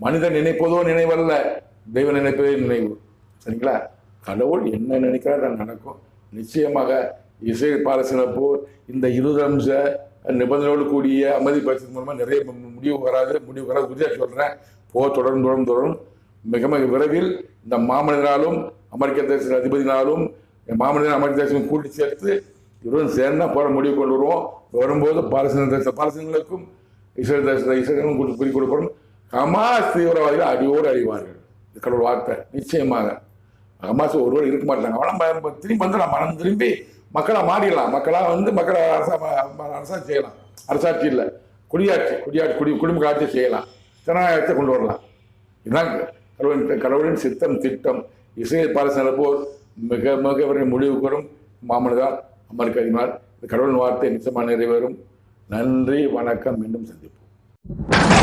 மனிதன் நினைப்பதோ நினைவல்ல. தெய்வ நினைப்பதே நினைவு. சரிங்களா? கடவுள் என்ன நினைக்கிறார் அது நடக்கும். நிச்சயமாக இசை பாலசினப்போர் போர் இந்த இருபது நிபந்தனையோடு கூடிய அமைதி பேசுறது மூலமாக நிறைய முடிவு வராது. முடிவு வராது. உறுதியாக சொல்கிறேன் போர் தொடர்ந்து தொடர்ந்து தொடரும். மிக மிக விரைவில் இந்த மாமனிதனாலும் அமெரிக்க தேச அதிபதினாலும் மாமனிதன் அமெரிக்க தேசம் கூட்டி சேர்த்து இருவரும் சேர்ந்தால் போற முடிவு கொண்டு வருவோம். வரும்போது பாலஸ்தீன தேச பாலஸ்தீனங்களுக்கும் இஸ்ரேல் தேச இஸ்ரேலும் கூட்டி குறி கொடுக்கணும் ஹமாஸ் தீவிரவாதிகள் அடியோடு அழிவார்கள் இது கடவுள் வார்த்தை நிச்சயமாக. ஹமாஸ் ஒருவர் இருக்க மாட்டாங்க. அவனா திரும்பி வந்து நம்ம மனம் திரும்பி மக்களாக மாறிடலாம். மக்களாக வந்து மக்களை அரசா அரசா செய்யலாம். அரசாட்சி இல்லை. குடியாட்சி குடியாட்சி குடி குடும்ப ஆட்சி செய்யலாம். ஜனநாயகத்தை கொண்டு வரலாம். இதுதான் கடவுளின் கடவுளின் சித்தம் திட்டம். இசையை பாலசன போர் மிக மிக விரைவில் முடிவுக்கு வரும் மாமனிதார் அமெரிக்க அதிபர் இந்த கடவுளின் வார்த்தை நிச்சயமாக நிறைவேறும். நன்றி வணக்கம். மீண்டும் சந்திப்போம்.